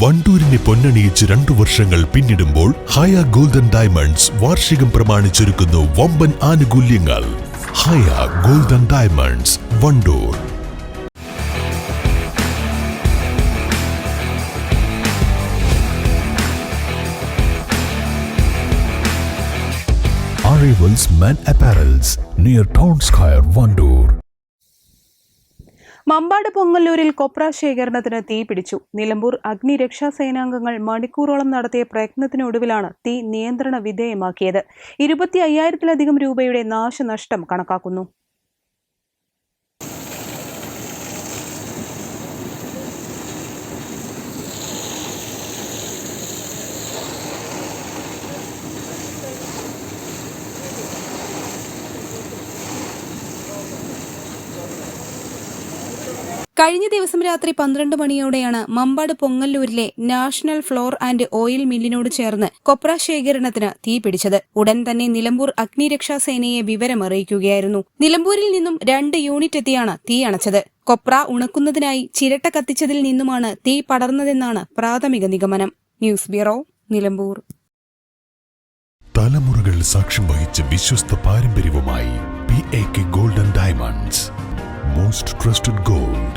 വണ്ടൂരിനെ പൊന്നണിയിച്ച് രണ്ടു വർഷങ്ങൾ പിന്നിടുമ്പോൾ ഹയ ഗോൾഡൻ ഡയമണ്ട്സ് വാർഷികം പ്രമാണിച്ചൊരുക്കുന്നു വമ്പൻ ആനുകൂല്യങ്ങൾ Haya golden diamonds Wandoor Arrivals man apparels near Town Square, Vandoor. Mampad പൊങ്ങല്ലൂരിൽ കൊപ്ര ശേഖരണത്തിന് തീ പിടിച്ചു. നിലമ്പൂർ അഗ്നിരക്ഷാ സേനാംഗങ്ങൾ മണിക്കൂറോളം നടത്തിയ പ്രയത്നത്തിനൊടുവിലാണ് തീ നിയന്ത്രണ വിധേയമാക്കിയത്. ഇരുപത്തി അയ്യായിരത്തിലധികം രൂപയുടെ നാശനഷ്ടം കണക്കാക്കുന്നു. കഴിഞ്ഞ ദിവസം രാത്രി പന്ത്രണ്ട് മണിയോടെയാണ് മമ്പാട് പൊങ്ങല്ലൂരിലെ നാഷണൽ ഫ്ലോർ ആൻഡ് ഓയിൽ മില്ലിനോട് ചേർന്ന് കൊപ്ര ശേഖരണത്തിന് തീ പിടിച്ചത്. ഉടൻ തന്നെ നിലമ്പൂർ അഗ്നിരക്ഷാ സേനയെ വിവരമറിയിക്കുകയായിരുന്നു. നിലമ്പൂരിൽ നിന്നും രണ്ട് യൂണിറ്റ് എത്തിയാണ് തീ അണച്ചത്. കൊപ്ര ഉണക്കുന്നതിനായി ചിരട്ട കത്തിച്ചതിൽ നിന്നുമാണ് തീ പടർന്നതെന്നാണ് പ്രാഥമിക നിഗമനം. News bureau Nilambur. തലമുറകൾ സാക്ഷ്യം വഹിച്ച വിശ്വസ്ത പാരമ്പര്യവുമായി P A K golden diamonds most trusted gold